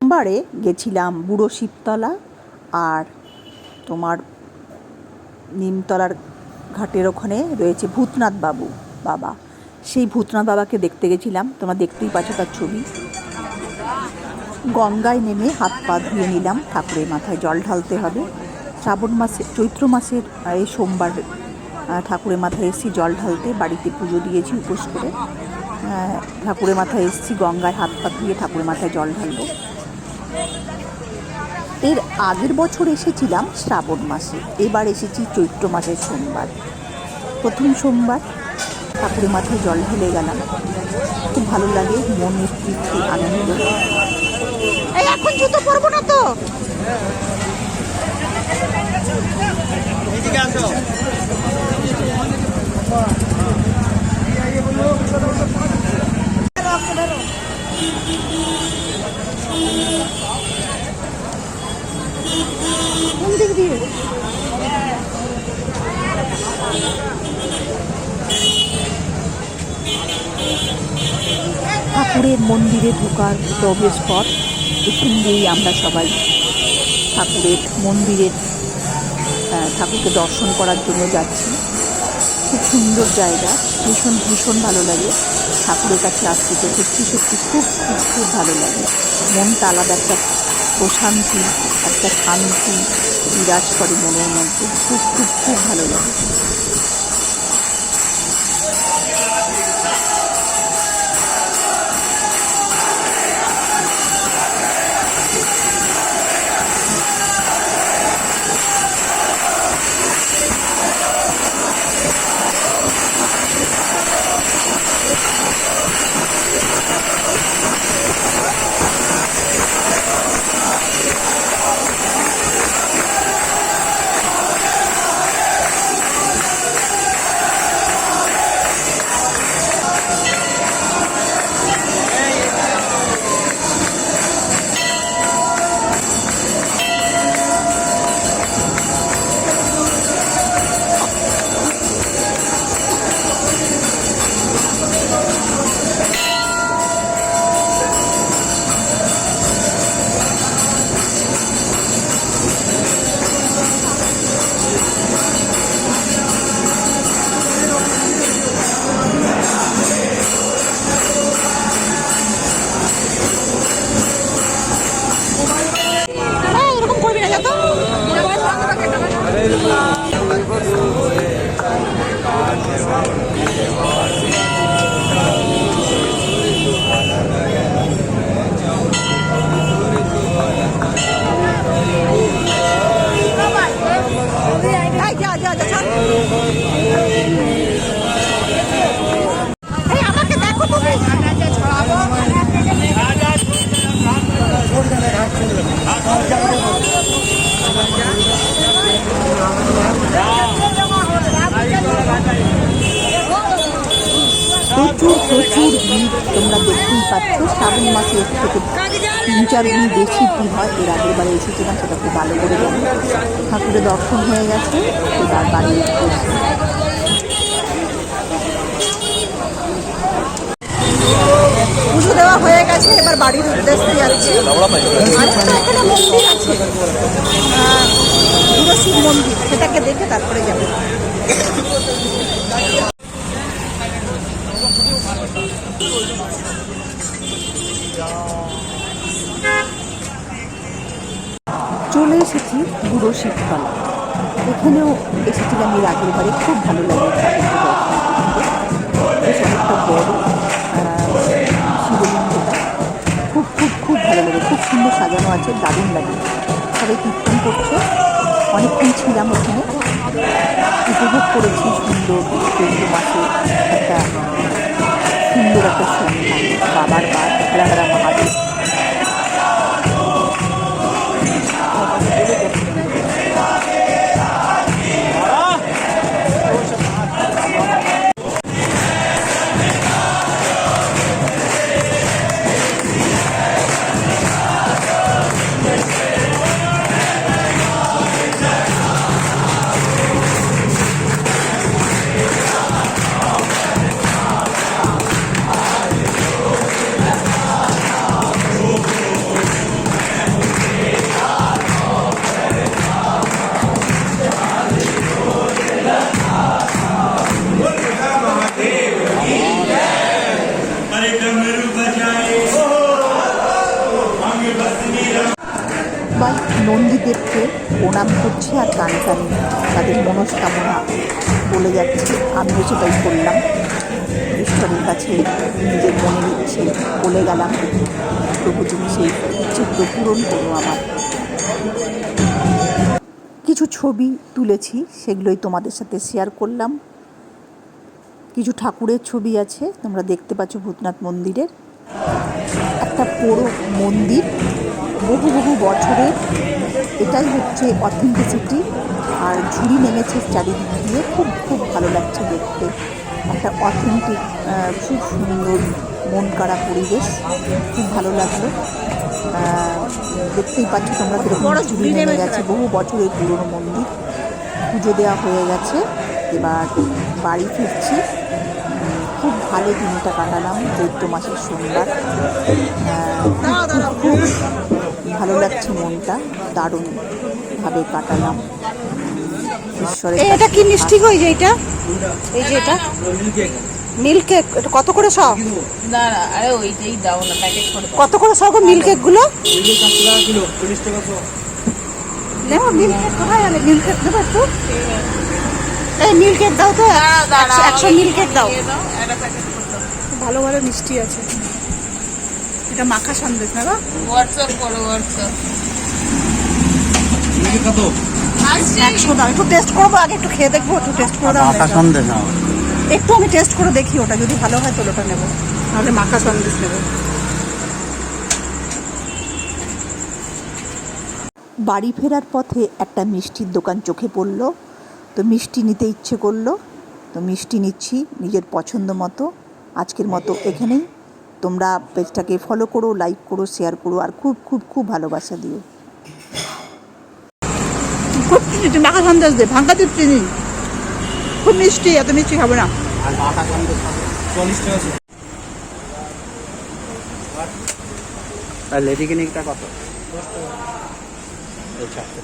সোমবারে গেছিলাম বুড়ো শিবতলা আর তোমার নিমতলার ঘাটের ওখানে রয়েছে ভূতনাথ বাবু, বাবা। সেই ভূতনাথ বাবাকে দেখতে গেছিলাম। তোমরা দেখতেই পাচ্ছ তার ছবি। গঙ্গায় নেমে হাত পা ধুয়ে নিলাম, ঠাকুরের মাথায় জল ঢালতে হবে। শ্রাবণ মাসে, চৈত্র মাসের এই সোমবার ঠাকুরের মাথায় এসেছি জল ঢালতে, বাড়িতে পুজো দিয়েছি উপোস করে। ঠাকুরের মাথায় এসেছি, গঙ্গায় হাত পা ধুয়ে ঠাকুরের মাথায় জল ঢালবো। এর আগের বছর এসেছিলাম শ্রাবণ মাসে। এবার এসেছি চৈত্র মাসের সোমবার। প্রথম সোমবার ঠাকুরের মাথায় জল ঢেলে গেলাম। খুব ভালো লাগে মনের তৃপ্তি আনন্দ। এই এখন জুতো পরবো না তো? এদিকে আসো। ঠাকুরের মন্দিরে ঢোকার প্রবেশ পথ, এখান দিয়েই আমরা সবাই ঠাকুরের মন্দিরের ঠাকুরকে দর্শন করার জন্য যাচ্ছি। খুব সুন্দর জায়গা, ভীষণ ভীষণ ভালো লাগে। ঠাকুরের কাছে আসতে তো সত্যি সত্যি খুব খুব খুব ভালো লাগে। মনটা আলাদা একটা প্রশান্তি, একটা শান্তি বিরাজ করে মনের মধ্যে। খুব খুব খুব ভালো লাগে। পাচ্ছ শ্রাবণ মাসে এর থেকে তিন চার গুণ বেশি ভিড় হয়, এর আগের বারে এসেছিলাম সেটা খুব ভালো করে জানি। ঠাকুরের দর্শন হয়ে গেছে, এবার বাড়ি পুজো দেওয়া হয়ে গেছে, এবার মন্দির, সেটাকে দেখে তারপরে যাব। চলে এসেছি বুড়ো শিবতলা এখানেও এসেছিলাম এর আগের বারে খুব ভালো লাগে। খুব খুব খুব ভালো লাগে, খুব সুন্দর সাজানো আছে, দারুণ লাগে। সবাই কীর্তন করছে। অনেকক্ষণ ছিলাম ওখানে। উপভোগ করেছি সুন্দর মাসে একটা সুন্দর একটা সন্ধ্যা বাবার বার হারা মহাদেব সবাই নন্দীদেবকে প্রণাম করছে আর গান গানে তাদের মনস্কামনা বলে যাচ্ছে, আমিও সেটাই করলাম। ঈশ্বরের কাছে নিজের মনের ইচ্ছে বলে গেলাম। প্রভু তুমি সেই ইচ্ছেগুলো পূরণ করো আমার। কিছু ছবি তুলেছি, সেগুলোই তোমাদের সাথে শেয়ার করলাম। কিছু ঠাকুরের ছবি আছে, তোমরা দেখতে পাচ্ছ ভূতনাথ মন্দিরের। একটা পুরো মন্দির বহু বহু বছরের এটাই হচ্ছে অথেন্টিসিটি আর ঝুড়ি নেমেছে চারিদিক দিয়ে। খুব খুব ভালো লাগছে দেখতে। একটা অথেন্টিক খুব সুন্দর মন কাড়া পরিবেশ। খুব ভালো লাগল। দেখতেই পাচ্ছ তোমরা কীরকম ঝুড়ি নেমে গেছে। বহু বছরের পুরনো মন্দির। পুজো দেওয়া হয়ে গেছে। এবার বাড়ি ফিরছি। খুব ভালো দিনটা কাটালাম চৈত্র মাসের সোমবার খুব ভালো লাগছে মনটা দারুণভাবে কাটালাম। ঈশ্বরের এটা কি মিষ্টি এই যে এটা? এই যে এটা? মিল্ক কেক এটা কত করে সব? দাঁড়া আরে ওইটাই দাও না প্যাকেট করে কত করে সব মিল্ক কেকগুলো নেব মিল্ক কেক কোথায় আনে? মিল্ক কেক দেবো একটু? এই মিল্ক কেক দাও তো একশো- একশো মিল্ক কেক দাও। প্যাকেট ভালো ভালো মিষ্টি আছে। এটা মাখা সন্দেশ না গো? হোয়াটসঅ্যাপ করো হোয়াটসঅ্যাপ। একশো দাও একটু টেস্ট করব আগে একটু খেয়ে দেখব একটু টেস্ট করে দাও না সন্দেশ। একটু আমি টেস্ট করে দেখি ওটা যদি ভালো হয় তাহলে ওটা নেব। নাহলে মাখা সন্দেশ নেব। বাড়ি ফেরার পথে একটা মিষ্টির দোকান চোখে পড়ল। তো মিষ্টি নিতে ইচ্ছে করল। তো মিষ্টি নিচ্ছি নিজের পছন্দ মতো আজকের মতো এখানেই। তোমরা পেজটাকে ফলো করো লাইক করো শেয়ার করো আর খুব খুব খুব ভালোবাসা দিও। খুব চিনি মাখা সন্দেশ দে ভাঙ্গা দুধ চিনি খুব মিষ্টি এত মিষ্টি খাব না। আর আটা সন্দেশ চল্লিশ টাকা শো আর লেডি কেনিকটা কত চারটে।